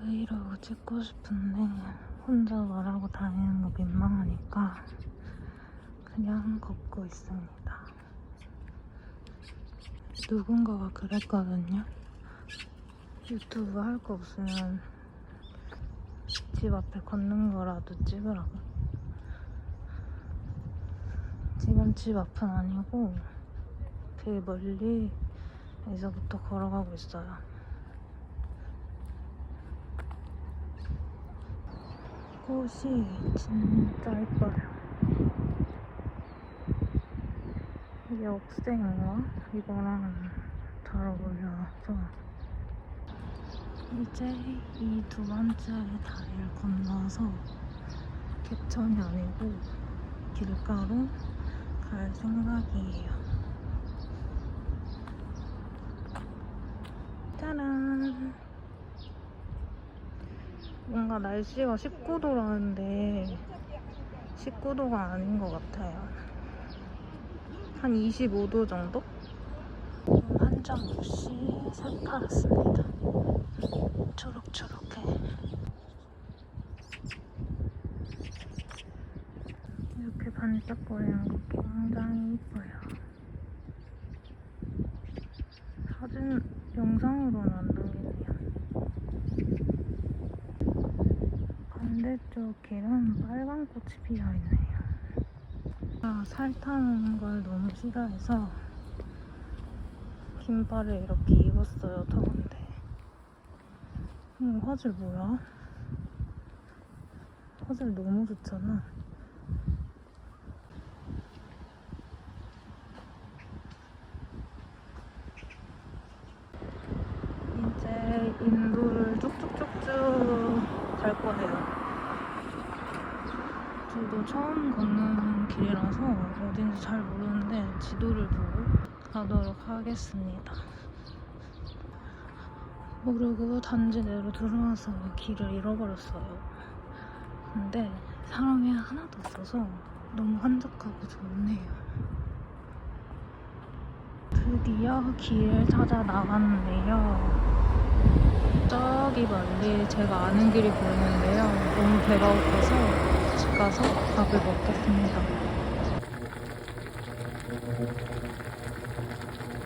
브이로그 찍고 싶은데 혼자 말하고 다니는 거 민망하니까 그냥 걷고 있습니다. 누군가가 그랬거든요. 유튜브 할 거 없으면 집 앞에 걷는 거라도 찍으라고. 지금 집 앞은 아니고 되게 멀리에서부터 걸어가고 있어요. 꽃이 진짜 예뻐요. 이게 억새인가? 이거랑 잘 어울려서 이제 이 두 번째 다리를 건너서 개천이 아니고 길가로 갈 생각이에요. 짜란! 뭔가 날씨가 19도라는데 19도가 아닌 것 같아요. 한 25도 정도? 한점 없이 새파랗습니다. 초록초록해. 이렇게 반짝거리는 거 굉장히 이뻐요. 사진, 영상으로는 안 보이네요. 반대쪽 길은 빨간 꽃이 피어있네요. 아, 살 타는 걸 너무 싫어해서 긴팔을 이렇게 입었어요, 더운데. 음, 화질 뭐야? 화질 너무 좋잖아. 인도를 쭉쭉쭉쭉 갈 거예요. 저도 처음 걷는 길이라서 어딘지 잘 모르는데 지도를 보고 가도록 하겠습니다. 모르고 단지 내로 들어와서 길을 잃어버렸어요. 근데 사람이 하나도 없어서 너무 한적하고 좋네요. 드디어 길을 찾아 나갔는데요. 저기 멀리 제가 아는 길이 보이는데요. 너무 배가 고파서 집 가서 밥을 먹겠습니다.